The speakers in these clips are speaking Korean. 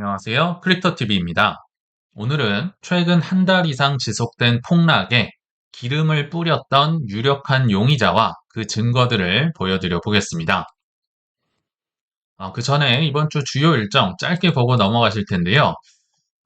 안녕하세요. 크립토TV입니다. 오늘은 최근 한 달 이상 지속된 폭락에 기름을 뿌렸던 유력한 용의자와 그 증거들을 보여드려 보겠습니다. 어, 그 전에 이번 주 주요 일정 짧게 보고 넘어가실 텐데요.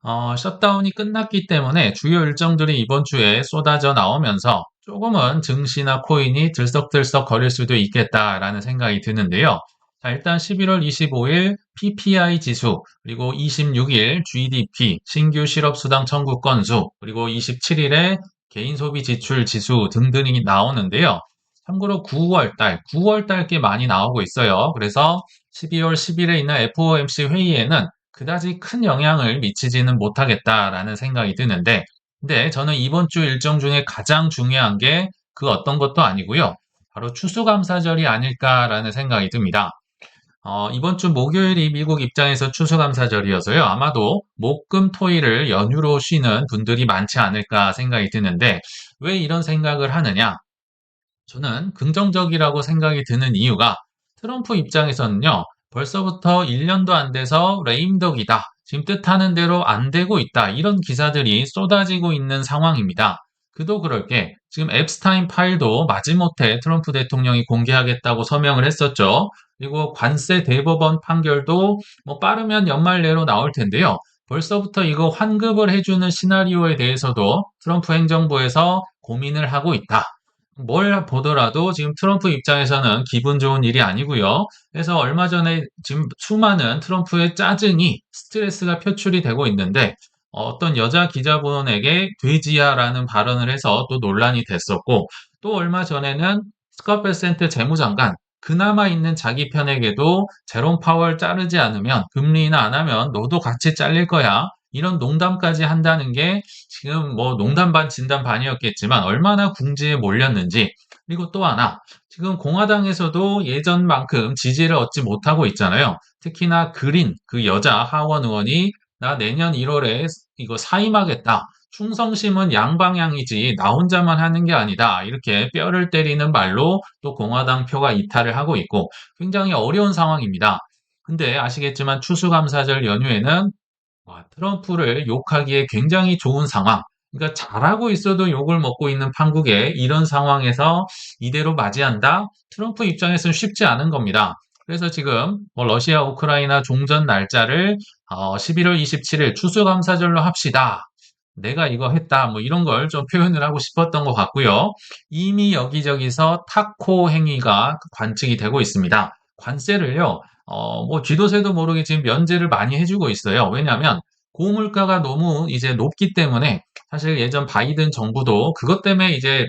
어, 셧다운이 끝났기 때문에 주요 일정들이 이번 주에 쏟아져 나오면서 조금은 증시나 코인이 들썩들썩 거릴 수도 있겠다라는 생각이 드는데요. 자, 일단 11월 25일 PPI 지수, 그리고 26일 GDP, 신규 실업수당 청구 건수, 그리고 27일에 개인 소비 지출 지수 등등이 나오는데요. 참고로 9월 달, 9월달 게 많이 나오고 있어요. 그래서 12월 10일에 있는 FOMC 회의에는 그다지 큰 영향을 미치지는 못하겠다라는 생각이 드는데, 근데 저는 이번 주 일정 중에 가장 중요한 게 그 어떤 것도 아니고요. 바로 추수감사절이 아닐까라는 생각이 듭니다. 어, 이번 주 목요일이 미국 입장에서 추수감사절이어서요. 아마도 목, 금, 토일을 연휴로 쉬는 분들이 많지 않을까 생각이 드는데 왜 이런 생각을 하느냐? 저는 긍정적이라고 생각이 드는 이유가 트럼프 입장에서는요. 벌써부터 1년도 안 돼서 레임덕이다. 지금 뜻하는 대로 안 되고 있다. 이런 기사들이 쏟아지고 있는 상황입니다. 그도 그럴 게 지금 앱스타인 파일도 마지못해 트럼프 대통령이 공개하겠다고 서명을 했었죠. 그리고 관세 대법원 판결도 뭐 빠르면 연말 내로 나올 텐데요. 벌써부터 이거 환급을 해주는 시나리오에 대해서도 트럼프 행정부에서 고민을 하고 있다. 뭘 보더라도 지금 트럼프 입장에서는 기분 좋은 일이 아니고요. 그래서 얼마 전에 지금 수많은 트럼프의 짜증이 스트레스가 표출이 되고 있는데 어떤 여자 기자분에게 돼지야라는 발언을 해서 또 논란이 됐었고 또 얼마 전에는 스컷 베센트 재무장관 그나마 있는 자기 편에게도 제롬 파월 자르지 않으면 금리 인하 안 하면 너도 같이 잘릴 거야. 이런 농담까지 한다는 게 지금 뭐 농담 반 진담 반이었겠지만 얼마나 궁지에 몰렸는지 그리고 또 하나 지금 공화당에서도 예전만큼 지지를 얻지 못하고 있잖아요. 특히나 그린 그 여자 하원 의원이 나 내년 1월에 이거 사임하겠다. 충성심은 양방향이지 나 혼자만 하는 게 아니다. 이렇게 뼈를 때리는 말로 또 공화당 표가 이탈을 하고 있고 굉장히 어려운 상황입니다. 근데 아시겠지만 추수감사절 연휴에는 와, 트럼프를 욕하기에 굉장히 좋은 상황. 그러니까 잘하고 있어도 욕을 먹고 있는 판국에 이런 상황에서 이대로 맞이한다? 트럼프 입장에서는 쉽지 않은 겁니다. 그래서 지금 뭐 러시아 우크라이나 종전 날짜를 어, 11월 27일 추수감사절로 합시다. 내가 이거 했다. 뭐 이런 걸 좀 표현을 하고 싶었던 것 같고요. 이미 여기저기서 타코 행위가 관측이 되고 있습니다. 관세를요, 어, 뭐 쥐도 새도 모르게 지금 면제를 많이 해주고 있어요. 왜냐하면 고물가가 너무 이제 높기 때문에 사실 예전 바이든 정부도 그것 때문에 이제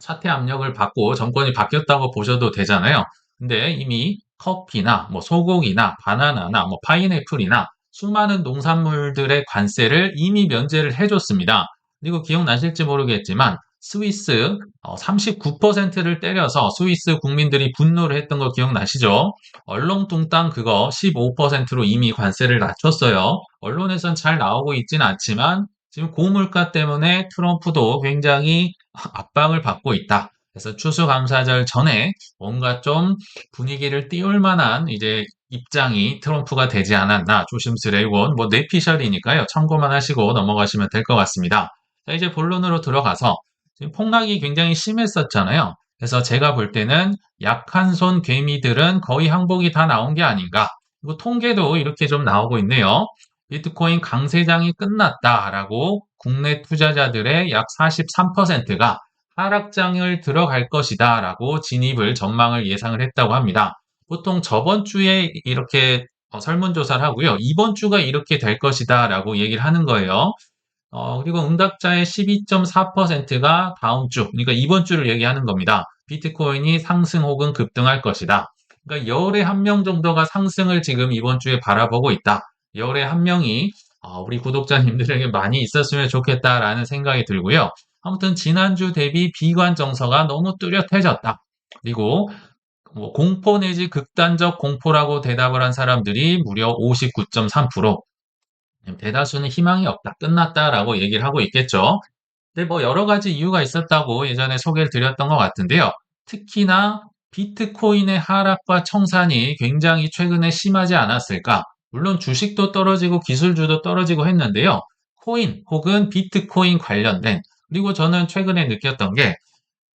사퇴 압력을 받고 정권이 바뀌었다고 보셔도 되잖아요. 근데 이미 커피나 뭐 소고기나 바나나나 뭐 파인애플이나 수많은 농산물들의 관세를 이미 면제를 해줬습니다. 그리고 기억나실지 모르겠지만 스위스 39%를 어, 때려서 스위스 국민들이 분노를 했던 거 기억나시죠? 얼렁뚱땅 그거 15%로 이미 관세를 낮췄어요. 언론에선 잘 나오고 있진 않지만 지금 고물가 때문에 트럼프도 굉장히 압박을 받고 있다. 그래서 추수감사절 전에 뭔가 좀 분위기를 띄울 만한 이제 입장이 트럼프가 되지 않았나 조심스레고 뭐 뇌피셜이니까요. 참고만 하시고 넘어가시면 될 것 같습니다. 자 이제 본론으로 들어가서 지금 폭락이 굉장히 심했었잖아요. 그래서 제가 볼 때는 약한 손 개미들은 거의 항복이 다 나온 게 아닌가. 그리고 통계도 이렇게 좀 나오고 있네요. 비트코인 강세장이 끝났다라고 국내 투자자들의 약 43%가 하락장을 들어갈 것이다 라고 진입을 전망을 예상을 했다고 합니다. 보통 저번 주에 이렇게 어, 설문조사를 하고요. 이번 주가 이렇게 될 것이다 라고 얘기를 하는 거예요. 어, 그리고 응답자의 12.4%가 다음 주, 그러니까 이번 주를 얘기하는 겁니다. 비트코인이 상승 혹은 급등할 것이다. 그러니까 열에 한 명 정도가 상승을 지금 이번 주에 바라보고 있다. 열에 한 명이 어, 우리 구독자님들에게 많이 있었으면 좋겠다라는 생각이 들고요. 아무튼 지난주 대비 비관 정서가 너무 뚜렷해졌다. 그리고 뭐 공포 내지 극단적 공포라고 대답을 한 사람들이 무려 59.3%. 대다수는 희망이 없다, 끝났다라고 얘기를 하고 있겠죠. 근데 뭐 여러 가지 이유가 있었다고 예전에 소개를 드렸던 것 같은데요. 특히나 비트코인의 하락과 청산이 굉장히 최근에 심하지 않았을까? 물론 주식도 떨어지고 기술주도 떨어지고 했는데요. 코인 혹은 비트코인 관련된 그리고 저는 최근에 느꼈던 게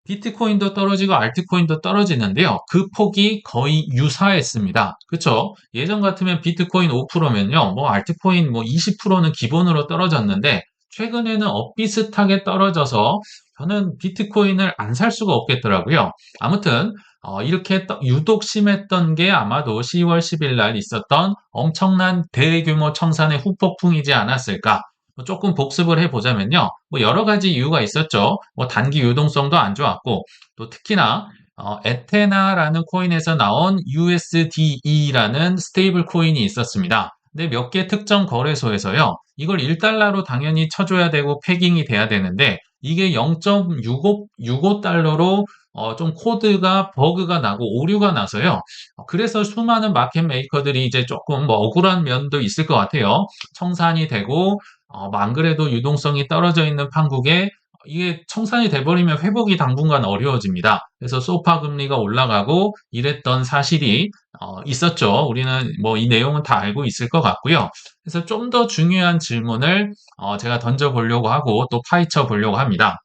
비트코인도 떨어지고 알트코인도 떨어지는데요. 그 폭이 거의 유사했습니다. 그쵸? 예전 같으면 비트코인 5%면요. 뭐 알트코인 뭐 20%는 기본으로 떨어졌는데 최근에는 엇비슷하게 떨어져서 저는 비트코인을 안 살 수가 없겠더라고요. 아무튼 어, 이렇게 유독 심했던 게 아마도 10월 10일 날 있었던 엄청난 대규모 청산의 후폭풍이지 않았을까 뭐 조금 복습을 해보자면요. 뭐 여러 가지 이유가 있었죠. 뭐 단기 유동성도 안 좋았고 또 특히나 어, 에테나라는 코인에서 나온 USDE라는 스테이블 코인이 있었습니다. 근데 몇 개 특정 거래소에서요. 이걸 1달러로 당연히 쳐줘야 되고 패깅이 돼야 되는데 이게 0.65달러로 어, 좀 코드가 버그가 나고 오류가 나서요. 그래서 수많은 마켓 메이커들이 이제 조금 뭐 억울한 면도 있을 것 같아요. 청산이 되고 어, 안 그래도 유동성이 떨어져 있는 판국에 이게 청산이 돼버리면 회복이 당분간 어려워집니다. 그래서 소파 금리가 올라가고 이랬던 사실이 어, 있었죠. 우리는 뭐 이 내용은 다 알고 있을 것 같고요. 그래서 좀 더 중요한 질문을 어, 제가 던져보려고 하고 또 파헤쳐 보려고 합니다.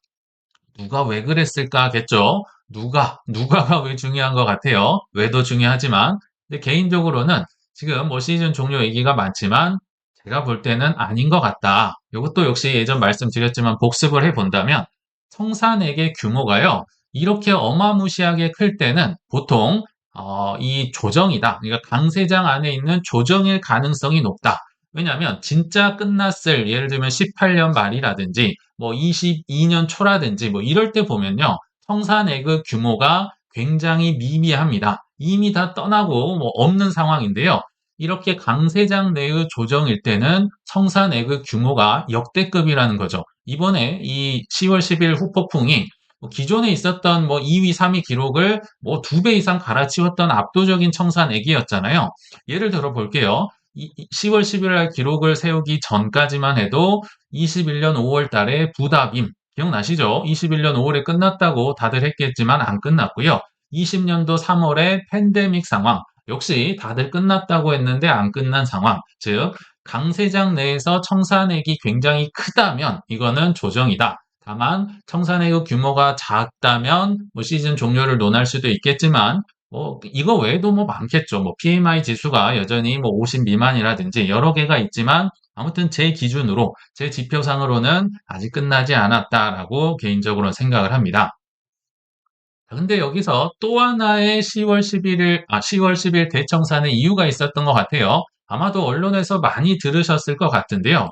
누가 왜 그랬을까겠죠? 누가, 누가가 왜 중요한 것 같아요. 왜도 중요하지만, 근데 개인적으로는 지금 뭐 시즌 종료 얘기가 많지만 제가 볼 때는 아닌 것 같다. 이것도 역시 예전 말씀드렸지만 복습을 해본다면 청산액의 규모가요. 이렇게 어마무시하게 클 때는 보통 어, 이 조정이다. 그러니까 강세장 안에 있는 조정일 가능성이 높다. 왜냐하면 진짜 끝났을 예를 들면 18년 말이라든지 뭐 22년 초라든지 뭐 이럴 때 보면요. 청산액의 규모가 굉장히 미미합니다. 이미 다 떠나고 뭐 없는 상황인데요. 이렇게 강세장 내의 조정일 때는 청산액의 규모가 역대급이라는 거죠. 이번에 이 10월 10일 후폭풍이 뭐 기존에 있었던 뭐 2위, 3위 기록을 뭐 두 배 이상 갈아치웠던 압도적인 청산액이었잖아요. 예를 들어 볼게요. 10월 11일 기록을 세우기 전까지만 해도 21년 5월 달에 부다빔 기억나시죠? 21년 5월에 끝났다고 다들 했겠지만 안 끝났고요. 20년도 3월에 팬데믹 상황, 역시 다들 끝났다고 했는데 안 끝난 상황. 즉, 강세장 내에서 청산액이 굉장히 크다면 이거는 조정이다. 다만 청산액의 규모가 작다면 뭐 시즌 종료를 논할 수도 있겠지만 뭐 이거 외에도 뭐 많겠죠. 뭐 PMI 지수가 여전히 뭐 50 미만이라든지 여러 개가 있지만 아무튼 제 기준으로 제 지표상으로는 아직 끝나지 않았다라고 개인적으로 생각을 합니다. 근데 여기서 또 하나의 10월 11일, 아, 10월 10일 대청산의 이유가 있었던 것 같아요. 아마도 언론에서 많이 들으셨을 것 같은데요.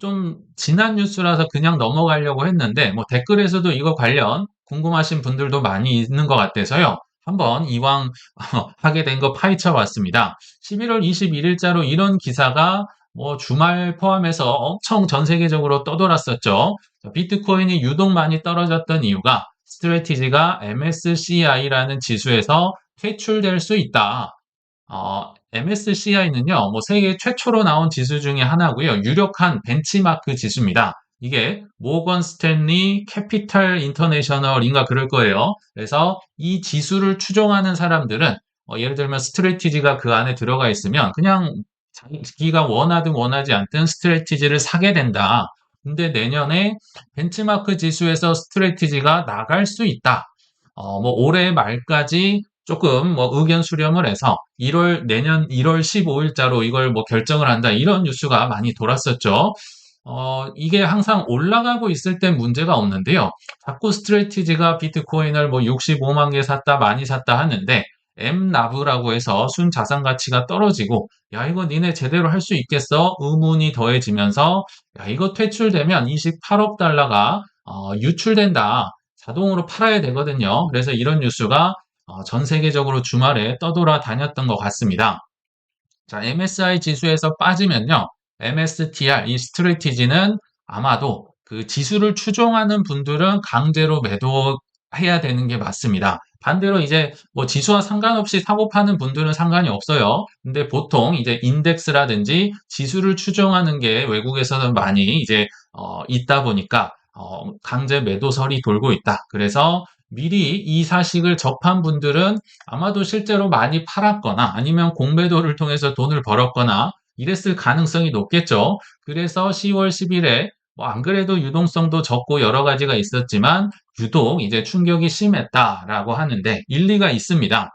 좀 지난 뉴스라서 그냥 넘어가려고 했는데, 뭐 댓글에서도 이거 관련 궁금하신 분들도 많이 있는 것 같아서요. 한번 이왕 하게 된 거 파헤쳐 봤습니다. 11월 21일자로 이런 기사가 뭐 주말 포함해서 엄청 전 세계적으로 떠돌았었죠. 비트코인이 유독 많이 떨어졌던 이유가 스트레티지가 MSCI라는 지수에서 퇴출될 수 있다. 어, MSCI는요, 뭐 세계 최초로 나온 지수 중에 하나고요. 유력한 벤치마크 지수입니다. 이게 모건 스탠리 캐피탈 인터내셔널인가 그럴 거예요. 그래서 이 지수를 추종하는 사람들은 어, 예를 들면 스트레티지가 그 안에 들어가 있으면 그냥 자기가 원하든 원하지 않든 스트레티지를 사게 된다. 근데 내년에 벤치마크 지수에서 스트레티지가 나갈 수 있다. 어, 뭐 올해 말까지 조금 뭐 의견 수렴을 해서 1월 내년 1월 15일자로 이걸 뭐 결정을 한다 이런 뉴스가 많이 돌았었죠. 어, 이게 항상 올라가고 있을 땐 문제가 없는데요. 자꾸 스트레티지가 비트코인을 뭐 65만 개 샀다 많이 샀다 하는데 M나브라고 해서 순 자산 가치가 떨어지고 야 이거 니네 제대로 할 수 있겠어? 의문이 더해지면서 야 이거 퇴출되면 28억 달러가 어, 유출된다. 자동으로 팔아야 되거든요. 그래서 이런 뉴스가 어, 전 세계적으로 주말에 떠돌아 다녔던 것 같습니다. 자, MSI 지수에서 빠지면요. MSTR, 이 스트레티지는 아마도 그 지수를 추종하는 분들은 강제로 매도해야 되는 게 맞습니다. 반대로 이제 뭐 지수와 상관없이 사고 파는 분들은 상관이 없어요. 근데 보통 이제 인덱스라든지 지수를 추정하는 게 외국에서는 많이 이제 어, 있다 보니까 어, 강제 매도설이 돌고 있다. 그래서 미리 이 사식을 접한 분들은 아마도 실제로 많이 팔았거나 아니면 공매도를 통해서 돈을 벌었거나 이랬을 가능성이 높겠죠. 그래서 10월 10일에 뭐 안 그래도 유동성도 적고 여러 가지가 있었지만 유독 이제 충격이 심했다라고 하는데 일리가 있습니다.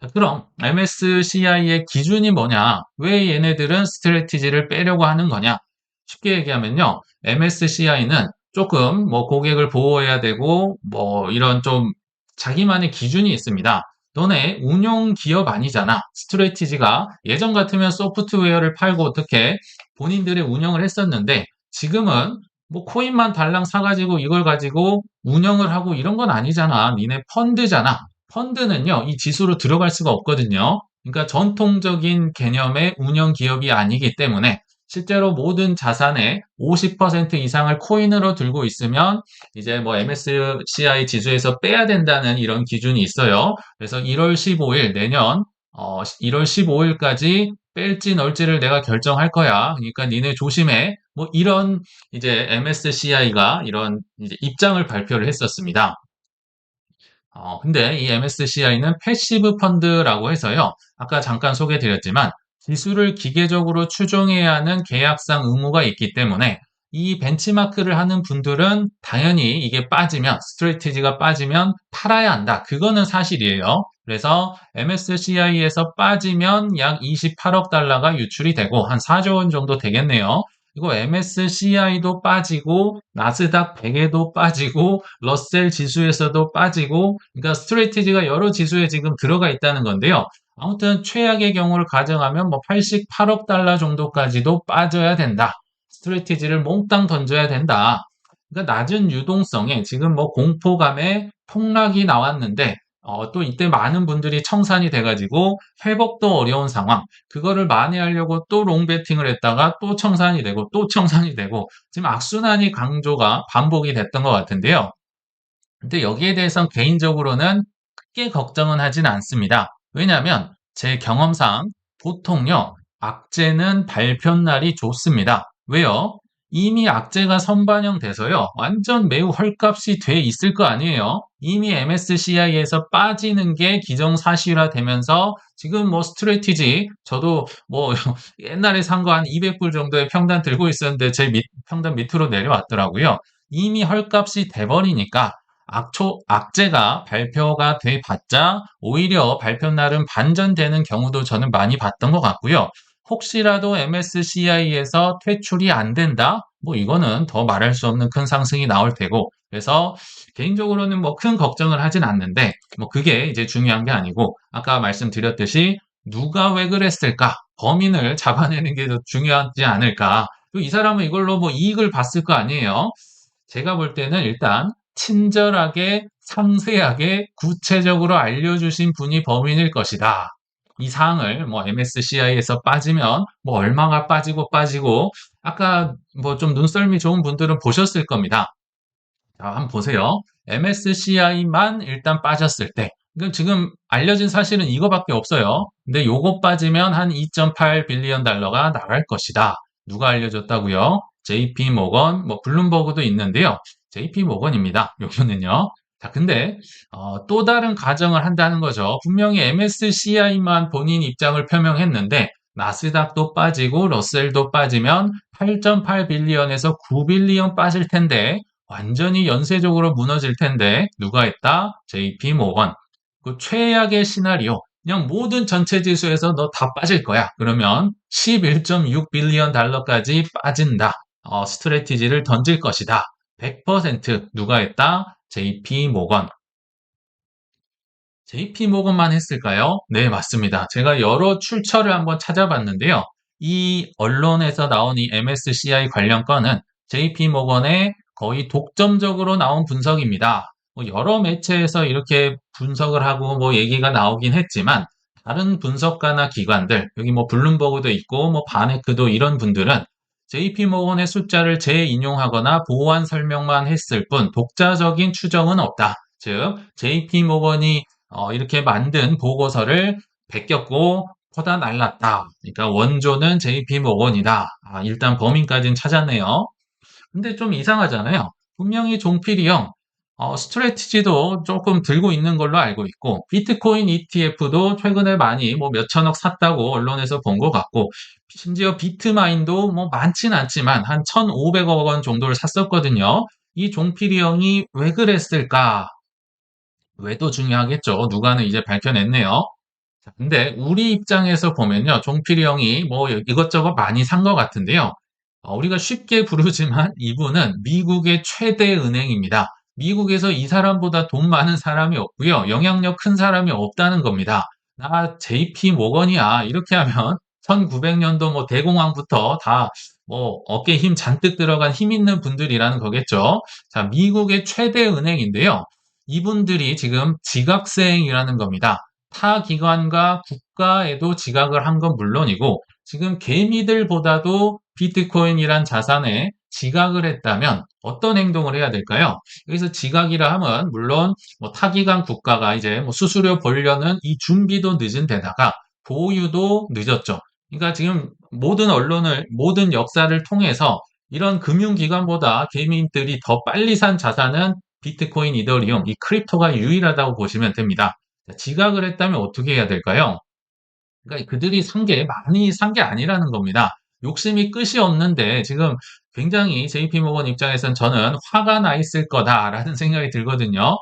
자, 그럼 MSCI의 기준이 뭐냐? 왜 얘네들은 스트레티지를 빼려고 하는 거냐? 쉽게 얘기하면요. MSCI는 조금 뭐 고객을 보호해야 되고 뭐 이런 좀 자기만의 기준이 있습니다. 너네 운용 기업 아니잖아. 스트레티지가 예전 같으면 소프트웨어를 팔고 어떻게 본인들의 운영을 했었는데 지금은 뭐 코인만 달랑 사가지고 이걸 가지고 운영을 하고 이런 건 아니잖아. 니네 펀드잖아. 펀드는요, 이 지수로 들어갈 수가 없거든요. 그러니까 전통적인 개념의 운영 기업이 아니기 때문에 실제로 모든 자산의 50% 이상을 코인으로 들고 있으면 이제 뭐 MSCI 지수에서 빼야 된다는 이런 기준이 있어요. 그래서 1월 15일 내년 어, 1월 15일까지 뺄지 넣을지를 내가 결정할 거야. 그러니까 니네 조심해. 뭐 이런 이제 MSCI가 이런 이제 입장을 발표를 했었습니다. 어, 근데 이 MSCI는 패시브 펀드라고 해서요. 아까 잠깐 소개드렸지만 지수를 기계적으로 추종해야 하는 계약상 의무가 있기 때문에 이 벤치마크를 하는 분들은 당연히 이게 빠지면 스트레티지가 빠지면 팔아야 한다. 그거는 사실이에요. 그래서 MSCI에서 빠지면 약 28억 달러가 유출이 되고 한 4조 원 정도 되겠네요. 이거 MSCI도 빠지고 나스닥 100에도 빠지고 러셀 지수에서도 빠지고 그러니까 스트레티지가 여러 지수에 지금 들어가 있다는 건데요. 아무튼 최악의 경우를 가정하면 뭐 88억 달러 정도까지도 빠져야 된다. 스트레티지를 몽땅 던져야 된다. 그러니까 낮은 유동성에 지금 뭐 공포감에 폭락이 나왔는데 어, 또 이때 많은 분들이 청산이 돼가지고 회복도 어려운 상황. 그거를 만회하려고 또 롱베팅을 했다가 또 청산이 되고 또 청산이 되고 지금 악순환이 강조가 반복이 됐던 것 같은데요. 근데 여기에 대해서 개인적으로는 크게 걱정은 하진 않습니다. 왜냐하면 제 경험상 보통요 악재는 발표 날이 좋습니다. 왜요? 이미 악재가 선반영돼서요. 완전 매우 헐값이 돼 있을 거 아니에요. 이미 MSCI에서 빠지는 게 기정사실화 되면서 지금 뭐 스트레티지 저도 뭐 옛날에 산 거 한 200불 정도의 평단 들고 있었는데 제 밑, 평단 밑으로 내려왔더라고요. 이미 헐값이 돼버리니까 악초, 악재가 발표가 돼 봤자 오히려 발표 날은 반전되는 경우도 저는 많이 봤던 것 같고요. 혹시라도 MSCI에서 퇴출이 안 된다? 뭐 이거는 더 말할 수 없는 큰 상승이 나올 테고 그래서 개인적으로는 뭐 큰 걱정을 하진 않는데 뭐 그게 이제 중요한 게 아니고 아까 말씀드렸듯이 누가 왜 그랬을까? 범인을 잡아내는 게 더 중요하지 않을까? 이 사람은 이걸로 뭐 이익을 봤을 거 아니에요? 제가 볼 때는 일단 친절하게 상세하게 구체적으로 알려주신 분이 범인일 것이다. 이 사항을 뭐 MSCI에서 빠지면 뭐 얼마가 빠지고 빠지고 아까 뭐 좀 눈썰미 좋은 분들은 보셨을 겁니다. 자, 한번 보세요. MSCI만 일단 빠졌을 때 지금 알려진 사실은 이거밖에 없어요. 근데 요거 빠지면 한 2.8 빌리언 달러가 나갈 것이다. 누가 알려줬다고요? JP 모건, 뭐 블룸버그도 있는데요. JP 모건입니다. 요거는요. 자, 근데 어, 또 다른 가정을 한다는 거죠. 분명히 MSCI만 본인 입장을 표명했는데 나스닥도 빠지고 러셀도 빠지면 8.8 빌리언에서 9 빌리언 빠질 텐데 완전히 연쇄적으로 무너질 텐데 누가 했다? JP 모건. 그 최악의 시나리오. 그냥 모든 전체 지수에서 너 다 빠질 거야. 그러면 11.6 빌리언 달러까지 빠진다. 어, 스트레티지를 던질 것이다. 100% 누가 했다? JP 모건. JP 모건만 했을까요? 네, 맞습니다. 제가 여러 출처를 한번 찾아봤는데요. 이 언론에서 나온 이 MSCI 관련 건은 JP 모건의 거의 독점적으로 나온 분석입니다. 뭐 여러 매체에서 이렇게 분석을 하고 뭐 얘기가 나오긴 했지만 다른 분석가나 기관들 여기 뭐 블룸버그도 있고 뭐 바네크도 이런 분들은 JP모건의 숫자를 재인용하거나 보완 설명만 했을 뿐 독자적인 추정은 없다. 즉 JP모건이 어, 이렇게 만든 보고서를 베꼈고 퍼다 날랐다. 그러니까 원조는 JP모건이다. 아, 일단 범인까지는 찾았네요. 근데 좀 이상하잖아요. 분명히 종필이 형 어, 스트레티지도 조금 들고 있는 걸로 알고 있고 비트코인 ETF도 최근에 많이 뭐 몇천억 샀다고 언론에서 본 것 같고 심지어 비트마인도 뭐 많진 않지만 한 1,500억 원 정도를 샀었거든요. 이 종필이 형이 왜 그랬을까? 왜도 중요하겠죠. 누가는 이제 밝혀냈네요. 자, 근데 우리 입장에서 보면요. 종필이 형이 뭐 이것저것 많이 산 것 같은데요. 어, 우리가 쉽게 부르지만 이분은 미국의 최대 은행입니다. 미국에서 이 사람보다 돈 많은 사람이 없고요. 영향력 큰 사람이 없다는 겁니다. 나 JP 모건이야. 이렇게 하면 1900년도 뭐 대공황부터 다 뭐 어깨에 힘 잔뜩 들어간 힘 있는 분들이라는 거겠죠. 자, 미국의 최대 은행인데요. 이분들이 지금 지각세행이라는 겁니다. 타 기관과 국가에도 지각을 한 건 물론이고 지금 개미들보다도 비트코인이란 자산에 지각을 했다면 어떤 행동을 해야 될까요? 여기서 지각이라 하면 물론 뭐 타기관 국가가 이제 뭐 수수료 벌려는 이 준비도 늦은 데다가 보유도 늦었죠. 그러니까 지금 모든 언론을 모든 역사를 통해서 이런 금융기관보다 개미들이 더 빨리 산 자산은 비트코인, 이더리움, 이 크립토가 유일하다고 보시면 됩니다. 지각을 했다면 어떻게 해야 될까요? 그러니까 그들이 산 게 많이 산 게 아니라는 겁니다. 욕심이 끝이 없는데 지금 굉장히 JP모건 입장에선 저는 화가 나 있을 거다라는 생각이 들거든요.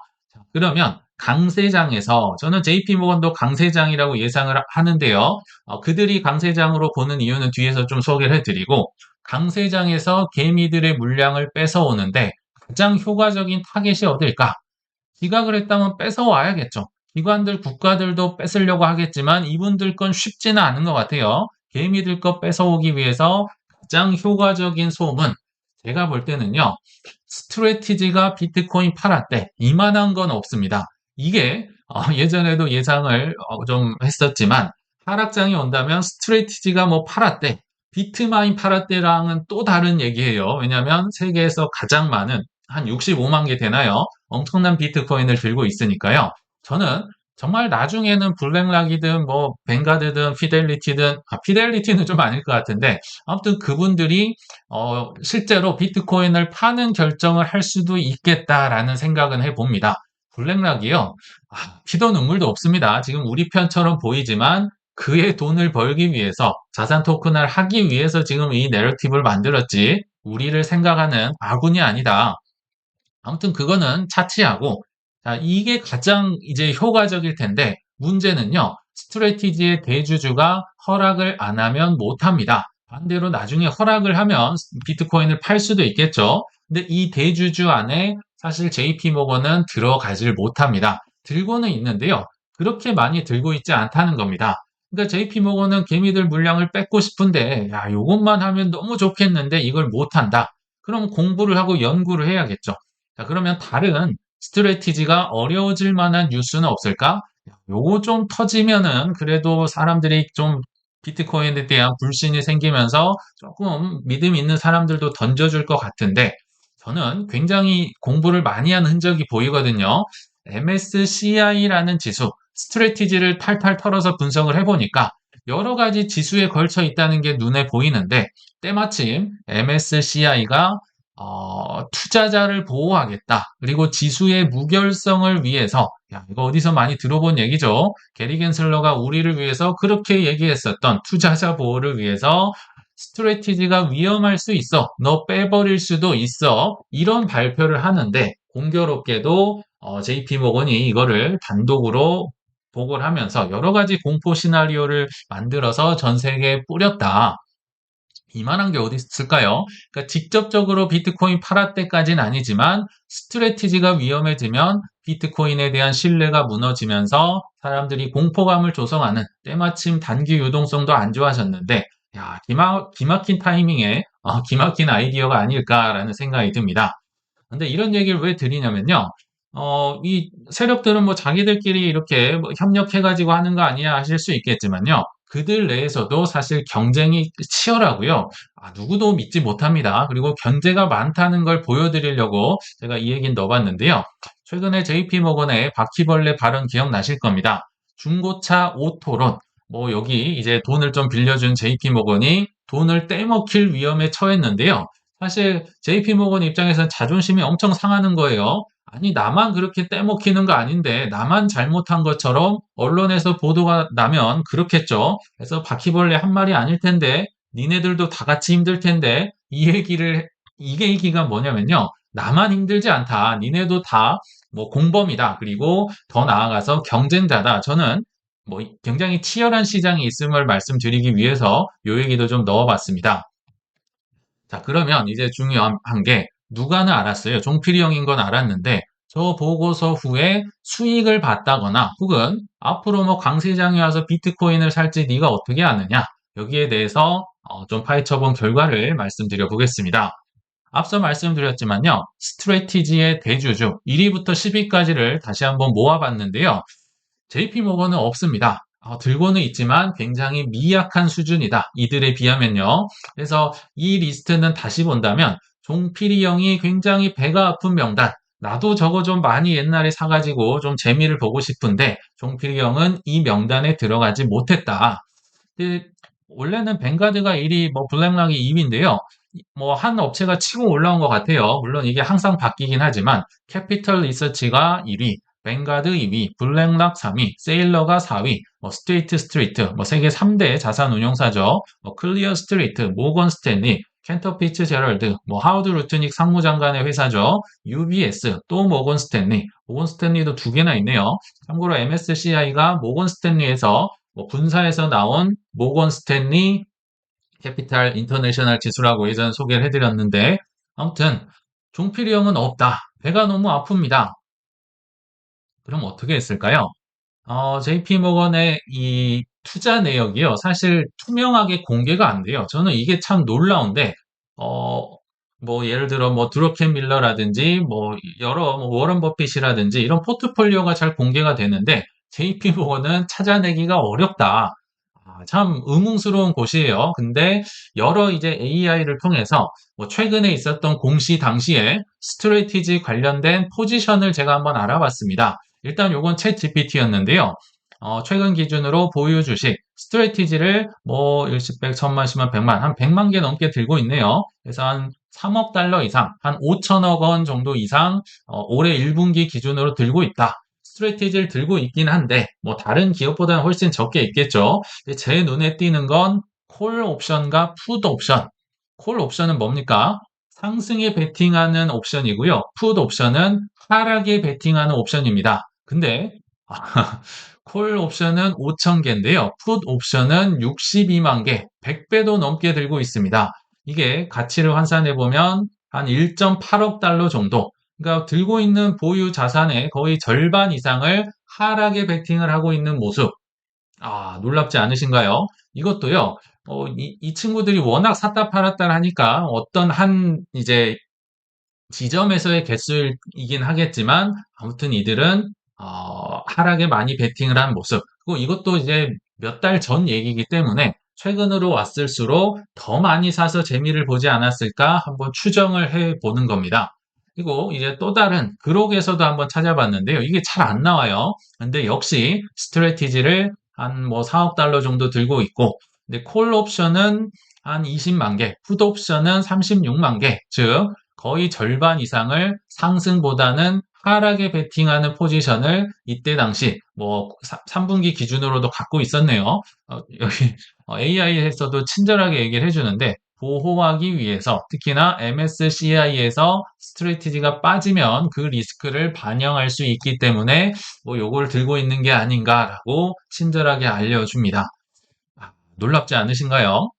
그러면 강세장에서 저는 JP모건도 강세장이라고 예상을 하는데요. 어, 그들이 강세장으로 보는 이유는 뒤에서 좀 소개를 해드리고 강세장에서 개미들의 물량을 뺏어오는데 가장 효과적인 타겟이 어딜까? 지각을 했다면 뺏어와야겠죠. 기관들, 국가들도 뺏으려고 하겠지만 이분들 건 쉽지는 않은 것 같아요. 개미들 것 뺏어오기 위해서 가장 효과적인 소문, 제가 볼 때는요, 스트레티지가 비트코인 팔았대. 이만한 건 없습니다. 이게 어, 예전에도 예상을 어, 좀 했었지만 하락장이 온다면 스트레티지가 뭐 팔았대. 비트마인 팔았대랑은 또 다른 얘기예요. 왜냐하면 세계에서 가장 많은 한 65만 개 되나요? 엄청난 비트코인을 들고 있으니까요. 저는 정말 나중에는 블랙락이든 뭐 뱅가드든 피델리티든 아, 피델리티는 좀 아닐 것 같은데 아무튼 그분들이 어, 실제로 비트코인을 파는 결정을 할 수도 있겠다라는 생각은 해봅니다. 블랙락이요. 아, 피도 눈물도 없습니다. 지금 우리 편처럼 보이지만 그의 돈을 벌기 위해서 자산 토큰화를 하기 위해서 지금 이 내러티브를 만들었지 우리를 생각하는 아군이 아니다. 아무튼 그거는 차치하고 자, 이게 가장 이제 효과적일 텐데 문제는요. 스트레티지의 대주주가 허락을 안 하면 못 합니다. 반대로 나중에 허락을 하면 비트코인을 팔 수도 있겠죠. 근데 이 대주주 안에 사실 JP 모건은 들어가질 못합니다. 들고는 있는데요. 그렇게 많이 들고 있지 않다는 겁니다. 그러니까 JP 모건은 개미들 물량을 뺏고 싶은데 야, 요것만 하면 너무 좋겠는데 이걸 못 한다. 그럼 공부를 하고 연구를 해야겠죠. 자, 그러면 다른 스트레티지가 어려워질 만한 뉴스는 없을까? 요거 좀 터지면은 그래도 사람들이 좀 비트코인에 대한 불신이 생기면서 조금 믿음 있는 사람들도 던져줄 것 같은데 저는 굉장히 공부를 많이 한 흔적이 보이거든요. MSCI라는 지수, 스트레티지를 탈탈 털어서 분석을 해보니까 여러 가지 지수에 걸쳐 있다는 게 눈에 보이는데 때마침 MSCI가 어, 투자자를 보호하겠다. 그리고 지수의 무결성을 위해서, 야, 이거 어디서 많이 들어본 얘기죠. 게리 겐슬러가 우리를 위해서 그렇게 얘기했었던 투자자 보호를 위해서 스트레티지가 위험할 수 있어. 너 빼버릴 수도 있어. 이런 발표를 하는데, 공교롭게도 어, JP 모건이 이거를 단독으로 보고를 하면서 여러 가지 공포 시나리오를 만들어서 전 세계에 뿌렸다. 이만한 게 어디 있을까요? 그러니까 직접적으로 비트코인 팔았 때까지는 아니지만 스트레티지가 위험해지면 비트코인에 대한 신뢰가 무너지면서 사람들이 공포감을 조성하는 때마침 단기 유동성도 안 좋아졌는데 야, 기마, 기막힌 타이밍에 어, 기막힌 아이디어가 아닐까라는 생각이 듭니다. 근데 이런 얘기를 왜 드리냐면요. 어, 이 세력들은 뭐 자기들끼리 이렇게 뭐 협력해가지고 하는 거 아니야 하실 수 있겠지만요. 그들 내에서도 사실 경쟁이 치열하고요. 아, 누구도 믿지 못합니다. 그리고 견제가 많다는 걸 보여드리려고 제가 이 얘기는 넣어봤는데요. 최근에 JP모건의 바퀴벌레 발언 기억나실 겁니다. 중고차 오토론, 뭐 여기 이제 돈을 좀 빌려준 JP모건이 돈을 떼먹힐 위험에 처했는데요. 사실 JP모건 입장에서는 자존심이 엄청 상하는 거예요. 아니 나만 그렇게 떼먹히는 거 아닌데 나만 잘못한 것처럼 언론에서 보도가 나면 그렇겠죠. 그래서 바퀴벌레 한 마리 아닐 텐데 니네들도 다 같이 힘들 텐데 이 얘기를 이게 얘기가 뭐냐면요. 나만 힘들지 않다. 니네도 다 뭐 공범이다. 그리고 더 나아가서 경쟁자다. 저는 뭐 굉장히 치열한 시장이 있음을 말씀드리기 위해서 요 얘기도 좀 넣어봤습니다. 자, 그러면 이제 중요한 게 누가는 알았어요. 종필이 형인 건 알았는데 저 보고서 후에 수익을 봤다거나 혹은 앞으로 뭐 강세장이 와서 비트코인을 살지 네가 어떻게 아느냐 여기에 대해서 어, 좀 파헤쳐 본 결과를 말씀드려 보겠습니다. 앞서 말씀드렸지만요. 스트레티지의 대주주 1위부터 10위까지를 다시 한번 모아봤는데요. JP모건은 없습니다. 어, 들고는 있지만 굉장히 미약한 수준이다. 이들에 비하면요. 그래서 이 리스트는 다시 본다면 종필이 형이 굉장히 배가 아픈 명단. 나도 저거 좀 많이 옛날에 사가지고 좀 재미를 보고 싶은데 종필이 형은 이 명단에 들어가지 못했다. 원래는 뱅가드가 1위, 뭐 블랙락이 2위인데요. 뭐 한 업체가 치고 올라온 것 같아요. 물론 이게 항상 바뀌긴 하지만 캐피털 리서치가 1위, 뱅가드 2위, 블랙락 3위, 세일러가 4위, 뭐 스트레이트 스트리트, 뭐 세계 3대 자산 운용사죠. 뭐 클리어 스트리트, 모건 스탠리, 켄터 피츠 제럴드, 뭐 하우드 루트닉 상무장관의 회사죠. UBS, 또 모건 스탠리, 모건 스탠리도 두 개나 있네요. 참고로 MSCI가 모건 스탠리에서 뭐 분사에서 나온 모건 스탠리 캐피탈 인터내셔널 지수라고 예전 소개를 해드렸는데 아무튼 종필이형은 없다. 배가 너무 아픕니다. 그럼 어떻게 했을까요? 어, JP모건의 이 투자 내역이요. 사실 투명하게 공개가 안 돼요. 저는 이게 참 놀라운데, 어, 뭐 예를 들어 뭐 드로켄 밀러라든지 뭐 여러 뭐 워런 버핏이라든지 이런 포트폴리오가 잘 공개가 되는데 JP모건은 찾아내기가 어렵다. 아, 참 의문스러운 곳이에요. 근데 여러 이제 AI를 통해서 뭐 최근에 있었던 공시 당시에 스트레티지 관련된 포지션을 제가 한번 알아봤습니다. 일단 요건 챗 GPT였는데요. 어, 최근 기준으로 보유 주식 스트레티지를 뭐 일시백, 천만, 십만, 백만 한 백만 개 넘게 들고 있네요. 그래서 한 3억 달러 이상, 한 5천억 원 정도 이상 어, 올해 1분기 기준으로 들고 있다. 스트레티지를 들고 있긴 한데 뭐 다른 기업보다는 훨씬 적게 있겠죠. 제 눈에 띄는 건 콜 옵션과 푸드 옵션. 콜 옵션은 뭡니까? 상승에 베팅하는 옵션이고요. 푸드 옵션은 하락에 베팅하는 옵션입니다. 근데 콜 옵션은 5,000개인데요. 풋 옵션은 62만 개, 100배도 넘게 들고 있습니다. 이게 가치를 환산해 보면 한 1.8억 달러 정도. 그러니까 들고 있는 보유 자산의 거의 절반 이상을 하락에 베팅을 하고 있는 모습. 아, 놀랍지 않으신가요? 이것도요. 어, 이, 이 친구들이 워낙 샀다 팔았다 하니까 어떤 한 이제 지점에서의 개수이긴 하겠지만 아무튼 이들은 어, 하락에 많이 베팅을 한 모습. 그리고 이것도 이제 몇 달 전 얘기이기 때문에 최근으로 왔을수록 더 많이 사서 재미를 보지 않았을까 한번 추정을 해 보는 겁니다. 그리고 이제 또 다른 그록에서도 한번 찾아봤는데요. 이게 잘 안 나와요. 근데 역시 스트레티지를 한 뭐 4억 달러 정도 들고 있고, 근데 콜 옵션은 한 20만 개, 푸드 옵션은 36만 개, 즉 거의 절반 이상을 상승보다는 하락에 베팅하는 포지션을 이때 당시 뭐 3분기 기준으로도 갖고 있었네요. 어, 여기 AI에서도 친절하게 얘기를 해주는데 보호하기 위해서 특히나 MSCI에서 스트레티지가 빠지면 그 리스크를 반영할 수 있기 때문에 뭐 요걸 들고 있는 게 아닌가라고 친절하게 알려줍니다. 아, 놀랍지 않으신가요?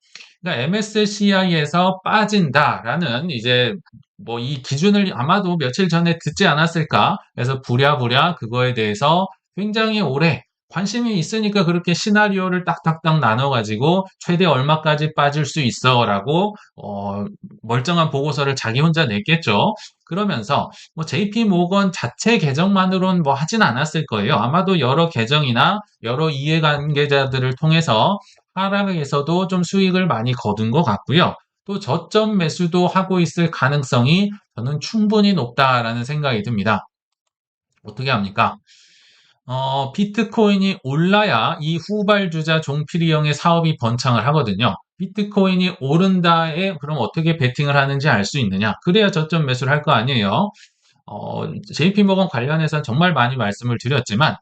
그러니까 MSCI에서 빠진다라는 이제 뭐 이 기준을 아마도 며칠 전에 듣지 않았을까? 그래서 부랴부랴 그거에 대해서 굉장히 오래 관심이 있으니까 그렇게 시나리오를 딱딱딱 나눠가지고 최대 얼마까지 빠질 수 있어라고 어, 멀쩡한 보고서를 자기 혼자 냈겠죠. 그러면서 뭐 JP 모건 자체 계정만으로는 뭐 하진 않았을 거예요. 아마도 여러 계정이나 여러 이해관계자들을 통해서 하락에서도 좀 수익을 많이 거둔 것 같고요. 또 저점 매수도 하고 있을 가능성이 저는 충분히 높다라는 생각이 듭니다. 어떻게 합니까? 어, 비트코인이 올라야 이 후발주자 종필이형의 사업이 번창을 하거든요. 비트코인이 오른다에 그럼 어떻게 베팅을 하는지 알 수 있느냐? 그래야 저점 매수를 할 거 아니에요. 어, JP모건 관련해서 정말 많이 말씀을 드렸지만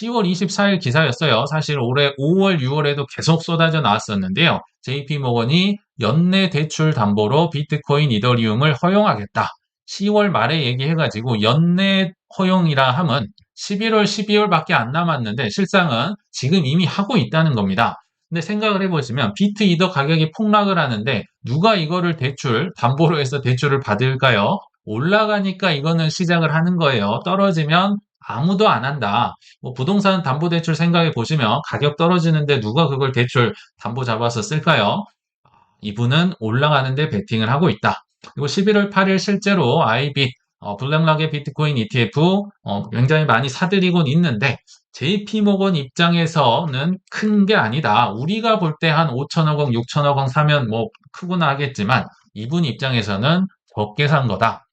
10월 24일 기사였어요. 사실 올해 5월, 6월에도 계속 쏟아져 나왔었는데요. JP 모건이 연내 대출 담보로 비트코인, 이더리움을 허용하겠다. 10월 말에 얘기해가지고 연내 허용이라 함은 11월, 12월밖에 안 남았는데 실상은 지금 이미 하고 있다는 겁니다. 근데 생각을 해보시면 비트 이더 가격이 폭락을 하는데 누가 이거를 대출, 담보로 해서 대출을 받을까요? 올라가니까 이거는 시작을 하는 거예요. 떨어지면 아무도 안 한다. 뭐 부동산 담보대출 생각해 보시면 가격 떨어지는데 누가 그걸 대출 담보 잡아서 쓸까요? 이분은 올라가는데 베팅을 하고 있다. 그리고 11월 8일 실제로 아이빗 어, 블랙락의 비트코인 ETF 어, 굉장히 많이 사들이곤 있는데 JP 모건 입장에서는 큰 게 아니다. 우리가 볼 때 한 5천억 원, 6천억 원 사면 뭐 크구나 하겠지만 이분 입장에서는 적게 산 거다.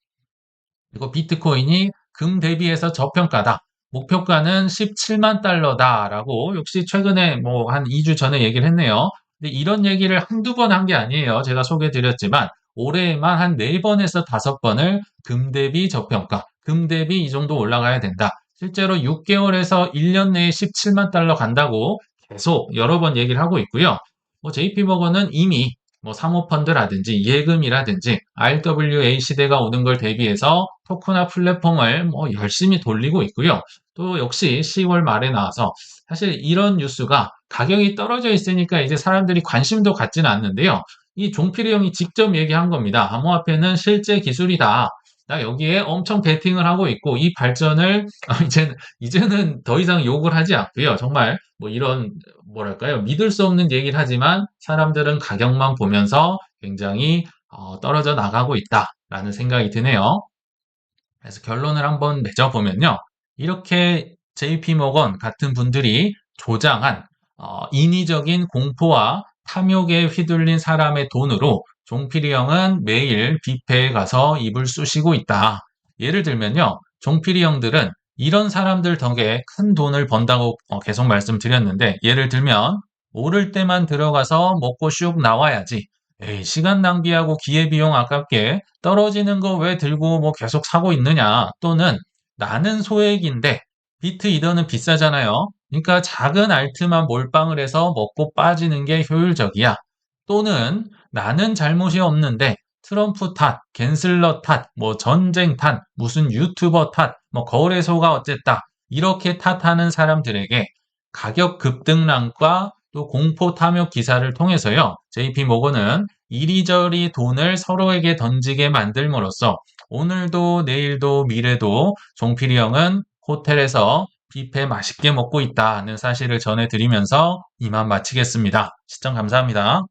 그리고 비트코인이 금 대비해서 저평가다. 목표가는 17만 달러다라고 역시 최근에 뭐 한 2주 전에 얘기를 했네요. 근데 이런 얘기를 한두 번 한 게 아니에요. 제가 소개해 드렸지만 올해에만 한 4번에서 5번을 금 대비 저평가, 금 대비 이 정도 올라가야 된다. 실제로 6개월에서 1년 내에 17만 달러 간다고 계속 여러 번 얘기를 하고 있고요. 뭐 JP모건은 이미 뭐 사모펀드라든지 예금이라든지 RWA 시대가 오는 걸 대비해서 토크나 플랫폼을 뭐 열심히 돌리고 있고요. 또 역시 10월 말에 나와서 사실 이런 뉴스가 가격이 떨어져 있으니까 이제 사람들이 관심도 갖지는 않는데요. 이 종필이 형이 직접 얘기한 겁니다. 암호화폐는 실제 기술이다. 나 여기에 엄청 베팅을 하고 있고 이 발전을 이제는 이제는 더 이상 욕을 하지 않고요. 정말 뭐 이런 뭐랄까요 믿을 수 없는 얘기를 하지만 사람들은 가격만 보면서 굉장히 어, 떨어져 나가고 있다라는 생각이 드네요. 그래서 결론을 한번 맺어보면요. 이렇게 JP 모건 같은 분들이 조장한 어, 인위적인 공포와 탐욕에 휘둘린 사람의 돈으로 종필이 형은 매일 뷔페에 가서 입을 쑤시고 있다. 예를 들면요. 종필이 형들은 이런 사람들 덕에 큰 돈을 번다고 어, 계속 말씀드렸는데 예를 들면 오를 때만 들어가서 먹고 슉 나와야지. 에이, 시간 낭비하고 기회비용 아깝게 떨어지는 거 왜 들고 뭐 계속 사고 있느냐. 또는 나는 소액인데 비트 이더는 비싸잖아요. 그러니까 작은 알트만 몰빵을 해서 먹고 빠지는 게 효율적이야. 또는 나는 잘못이 없는데 트럼프 탓, 겐슬러 탓, 뭐 전쟁 탓, 무슨 유튜버 탓, 뭐 거래소가 어쨌다. 이렇게 탓하는 사람들에게 가격 급등락과 또 공포 탐욕 기사를 통해서요. JP 모건은 이리저리 돈을 서로에게 던지게 만들므로써 오늘도 내일도 미래도 종필이 형은 호텔에서 뷔페 맛있게 먹고 있다는 사실을 전해드리면서 이만 마치겠습니다. 시청 감사합니다.